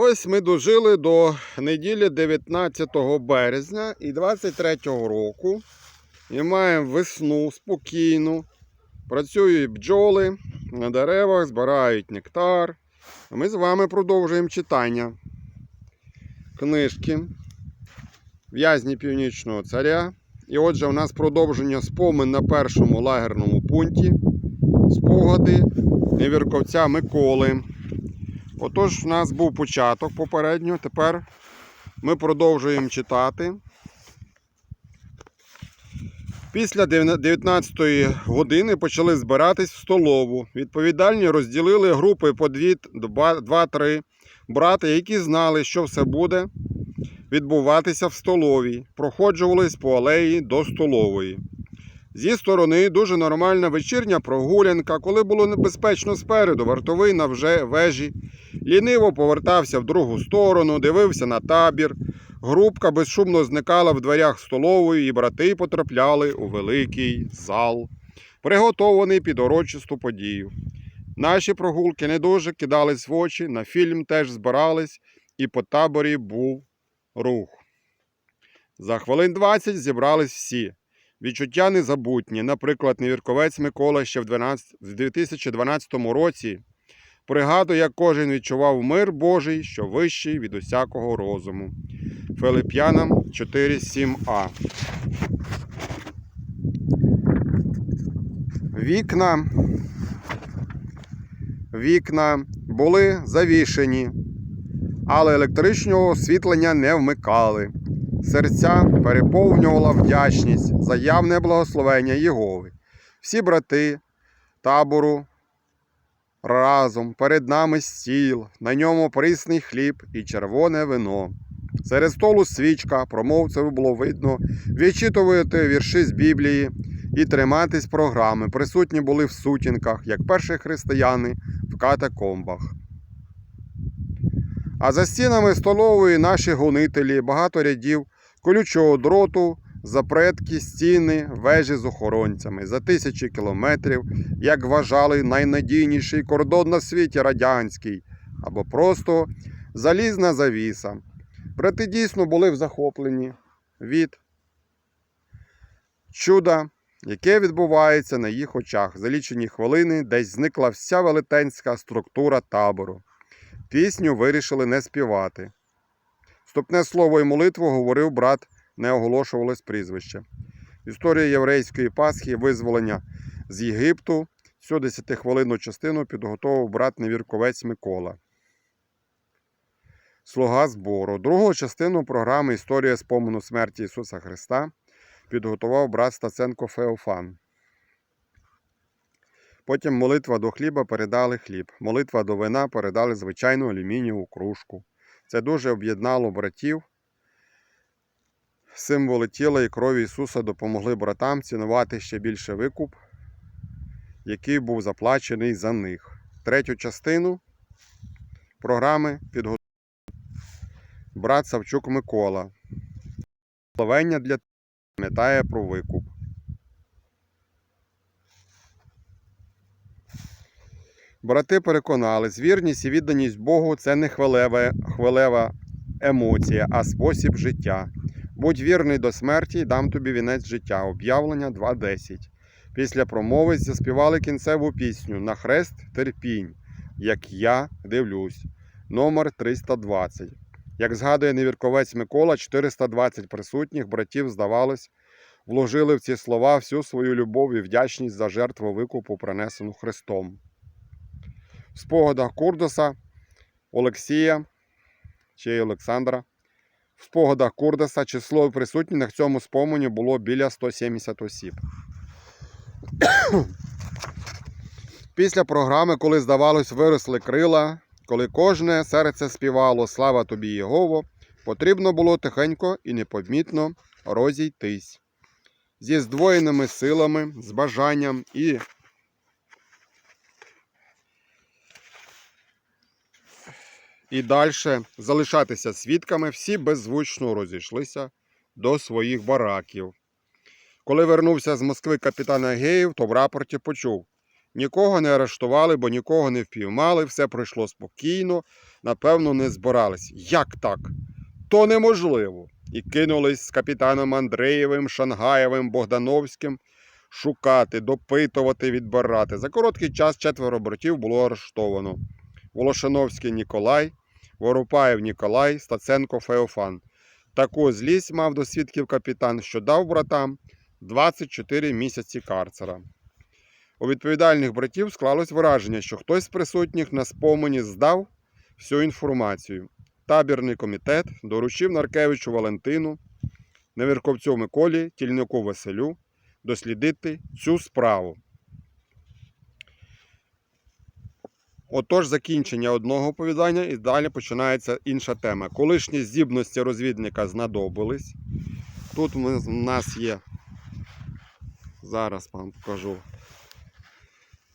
Ось ми дожили до неділі 19 березня і 23 року. І маємо весну спокійну. Працюють бджоли на деревах, збирають нектар. Ми з вами продовжуємо читання книжки В'язні Північного царя. І отже, у нас продовження спомин на першому лагерному пункті. Спогади невірковця Миколи. Отож, у нас був початок попередньо. Тепер ми продовжуємо читати. Після 19-ї години почали збиратись в столову. Відповідальні розділили групи по 2-3 брати, які знали, що все буде відбуватися в столовій. Проходжувались по алеї до столової. Зі сторони дуже нормальна вечірня прогулянка, коли було небезпечно спереду, вартовий на вже вежі. Ліниво повертався в другу сторону, дивився на табір. Групка безшумно зникала в дверях столової, і брати потрапляли у великий зал, приготований під урочисту подію. Наші прогулки не дуже кидались в очі, на фільм теж збирались, і по таборі був рух. За хвилин 20 зібрались всі. Відчуття незабутні. Наприклад, невірковець Микола ще в 12 в 2012 році пригадує, як кожен відчував мир Божий, що вищий від усякого розуму. Филип'янам 4.7а. Вікна. Вікна були завішені, але електричного освітлення не вмикали. Серця переповнювала вдячність за явне благословення Єгови. Всі брати табору разом перед нами стіл, на ньому присний хліб і червоне вино. Серед столу свічка, промовцеві було видно, відчитувати вірші з Біблії і триматись програми. Присутні були в сутінках, як перші християни в катакомбах. А за стінами столової наші гонителі, багато рядів колючого дроту, запретки, стіни, вежі з охоронцями. За тисячі кілометрів, як вважали, найнадійніший кордон на світі радянський, або просто залізна завіса. Брати дійсно були в захоплені від чуда, яке відбувається на їх очах. За лічені хвилини десь зникла вся велетенська структура табору. Пісню вирішили не співати. Вступне слово і молитву говорив брат, не оголошувалось прізвище. Історія єврейської Пасхи, визволення з Єгипту. Цю десятихвилинну частину підготував брат Невірковець Микола. Слуга збору. Другу частину програми Історія спомину смерті Ісуса Христа підготував брат Стаценко Феофан. Потім молитва до хліба передали хліб. Молитва до вина передали звичайну алюмінієву кружку. Це дуже об'єднало братів. Символи тіла і крові Ісуса допомогли братам цінувати ще більше викуп, який був заплачений за них. Третю частину програми підготував брат Савчук Микола. Словення для пам'ятає про викуп. Брати переконались, вірність і відданість Богу це не хвилева, хвилева емоція, а спосіб життя. Будь вірний до смерті, і дам тобі вінець життя. Об'явлення 2.10. Після промови заспівали кінцеву пісню На хрест терпінь, як я дивлюсь. Номер 320. Як згадує невірковець Микола, 420 присутніх братів, здавалось, вложили в ці слова всю свою любов і вдячність за жертву викупу, принесену Христом. Спогадах Курдоса, Олексія чи Олександра. В спогадах Курдоса число присутніх на цьому спомені було біля 170 осіб. Після програми, коли, здавалось, виросли крила, коли кожне серце співало Слава тобі, Єгово, потрібно було тихенько і непомітно розійтись. Зі здвоєними силами, з бажанням і і далі залишатися свідками, всі беззвучно розійшлися до своїх бараків. Коли вернувся з Москви капітан Агеєв, то в рапорті почув: Нікого не арештували, бо нікого не впіймали, все пройшло спокійно, напевно, не збирались. Як так? То неможливо. І кинулись з капітаном Андреєвим, Шангаєвим, Богдановським шукати, допитувати, відбирати. За короткий час четверо братів було арештовано. Волошановський Ніколай, Воропаєв Ніколай, Стаценко Феофан. Таку злість мав до свідків капітан, що дав братам 24 місяці карцера. У відповідальних братів склалось враження, що хтось з присутніх на спомені здав всю інформацію. Табірний комітет доручив Наркевичу Валентину, Невірковцю Миколі, Тільнику Василю дослідити цю справу. Отож, закінчення одного оповідання і далі починається інша тема. Колишні здібності розвідника знадобились. Тут у нас є, зараз вам покажу.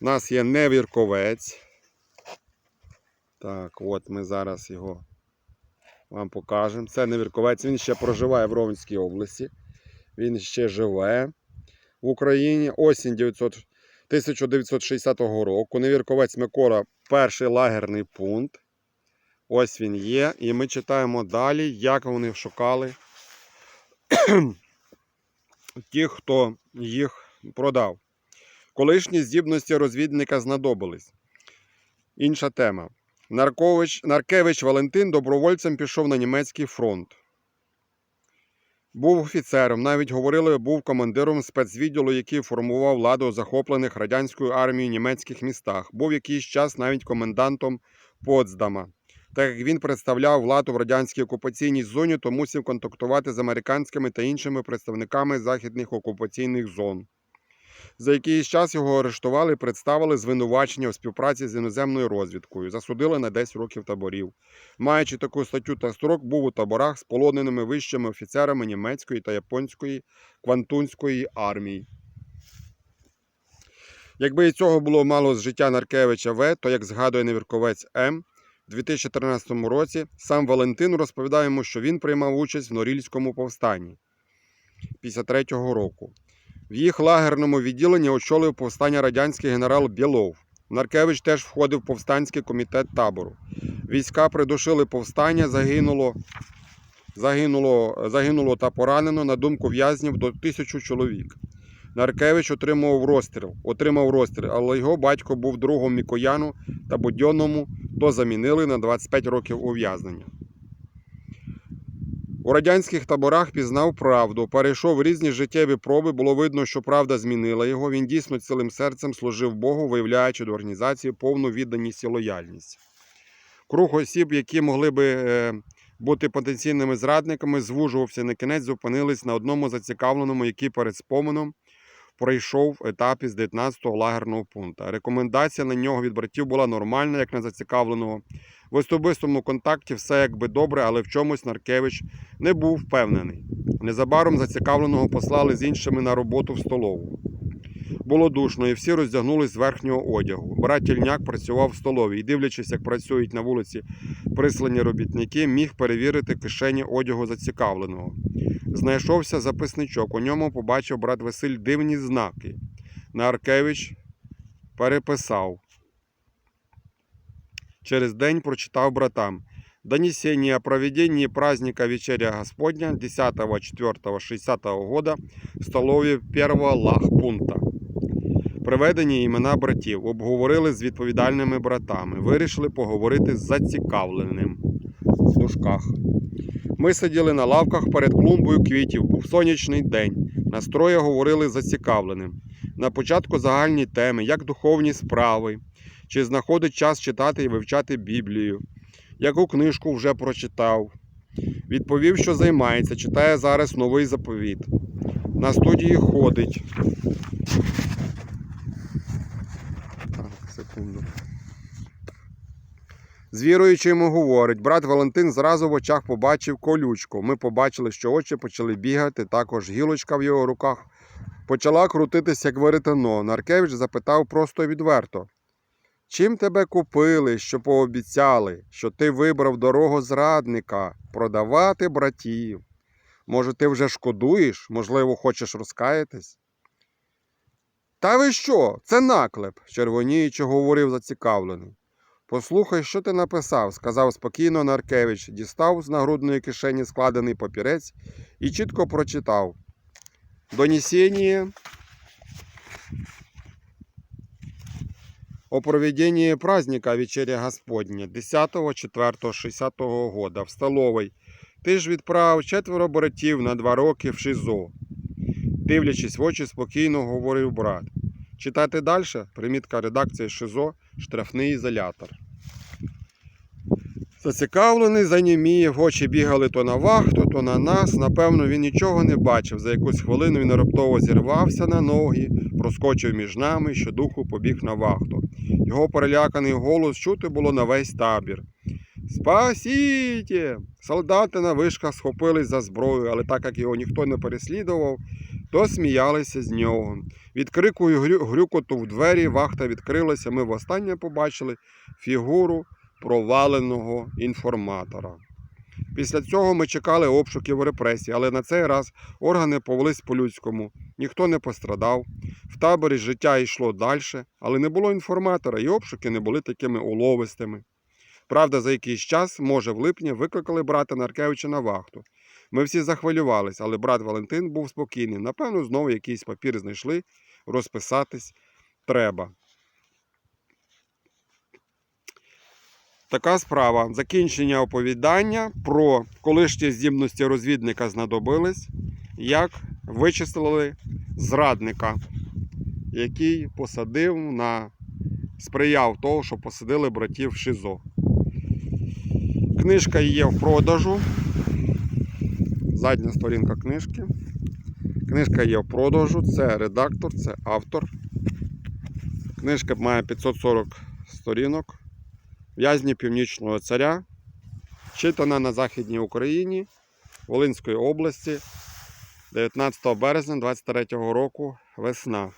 У нас є невірковець. Так, от ми зараз його вам покажемо. Це невірковець, він ще проживає в Ровенській області. Він ще живе в Україні. Осінь 900 1960 року. Невірковець Микола перший лагерний пункт. Ось він є. І ми читаємо далі, як вони шукали тих, хто їх продав. Колишні здібності розвідника знадобились. Інша тема. Наркович, Наркевич Валентин добровольцем пішов на німецький фронт. Був офіцером, навіть говорили, був командиром спецвідділу, який формував владу захоплених радянською армією німецьких містах. Був якийсь час навіть комендантом Потсдама. Так як він представляв владу в радянській окупаційній зоні, то мусив контактувати з американськими та іншими представниками західних окупаційних зон. За якийсь час його арештували і представили звинувачення у співпраці з іноземною розвідкою, засудили на 10 років таборів. Маючи таку статтю та строк, був у таборах з полоненими вищими офіцерами німецької та японської квантунської армії. Якби і цього було мало з життя Наркевича В, то, як згадує невірковець М, в 2013 році сам Валентин розповідає йому, що він приймав участь в Норільському повстанні 53-го року. В їх лагерному відділенні очолив повстання радянський генерал Білов. Наркевич теж входив в повстанський комітет табору. Війська придушили повстання, загинуло, загинуло, загинуло та поранено, на думку в'язнів, до тисячу чоловік. Наркевич отримав розстріл, отримав розстріл, але його батько був другом Мікояну та Будьонному, то замінили на 25 років ув'язнення. У радянських таборах пізнав правду, перейшов різні життєві проби, було видно, що правда змінила його. Він дійсно цілим серцем служив Богу, виявляючи до організації повну відданість і лояльність. Круг осіб, які могли би е, бути потенційними зрадниками, звужувався на кінець, зупинились на одному зацікавленому, який перед споменом пройшов етап із 19-го лагерного пункту. Рекомендація на нього від братів була нормальна, як на зацікавленого. В особистому контакті все якби добре, але в чомусь Наркевич не був впевнений. Незабаром зацікавленого послали з іншими на роботу в столову. Було душно, і всі роздягнулись з верхнього одягу. Брат Тільняк працював в столовій і, дивлячись, як працюють на вулиці прислані робітники, міг перевірити кишені одягу зацікавленого. Знайшовся записничок. У ньому побачив брат Василь дивні знаки. Наркевич переписав. Через день прочитав братам. Донесение о проведении праздника Вечеря Господня 10.04.60 года в столові первого лагпункта. Приведені імена братів, обговорили з відповідальними братами, вирішили поговорити з зацікавленим в дужках. Ми сиділи на лавках перед клумбою квітів, був сонячний день. Настрої говорили зацікавленим. На початку загальні теми, як духовні справи, чи знаходить час читати і вивчати Біблію, яку книжку вже прочитав. Відповів, що займається, читає зараз новий заповіт. На студії ходить. Так, секунду. З йому говорить, брат Валентин зразу в очах побачив колючку. Ми побачили, що очі почали бігати, також гілочка в його руках почала крутитися, як веретено. Наркевич запитав просто відверто. Чим тебе купили, що пообіцяли, що ти вибрав дорогу зрадника, продавати братів? Може, ти вже шкодуєш, можливо, хочеш розкаятись? Та ви що? Це наклеп, червоніючи говорив зацікавлений. Послухай, що ти написав, сказав спокійно Наркевич, дістав з нагрудної кишені складений папірець і чітко прочитав. Донесение о проведении праздника Вечеря Господня 10.04.60 года в столовой. Ти ж відправив четверо братів на два роки в ШИЗО. Дивлячись в очі, спокійно говорив брат. Читати далі? Примітка редакції ШИЗО, штрафний ізолятор. Зацікавлений, заніміє, очі бігали то на вахту, то на нас. Напевно, він нічого не бачив. За якусь хвилину він раптово зірвався на ноги, проскочив між нами, що духу побіг на вахту. Його переляканий голос чути було на весь табір. Спасіте! Солдати на вишках схопились за зброю, але так як його ніхто не переслідував, то сміялися з нього. Від крику грюкоту в двері вахта відкрилася. Ми востаннє побачили фігуру проваленого інформатора. Після цього ми чекали обшуків репресій, але на цей раз органи повелись по-людському. Ніхто не пострадав. В таборі життя йшло далі, але не було інформатора, і обшуки не були такими уловистими. Правда, за якийсь час, може, в липні, викликали брата Наркевича на вахту. Ми всі захвилювалися, але брат Валентин був спокійний. Напевно, знову якийсь папір знайшли, розписатись треба. Така справа. Закінчення оповідання про колишні здібності розвідника знадобились, як вичислили зрадника, який посадив на сприяв того, що посадили братів ШИЗО. Книжка є в продажу. Задня сторінка книжки. Книжка є в продажу. Це редактор, це автор. Книжка має 540 сторінок. В'язні Північного царя. Читана на Західній Україні Волинської області 19 березня 23 року весна.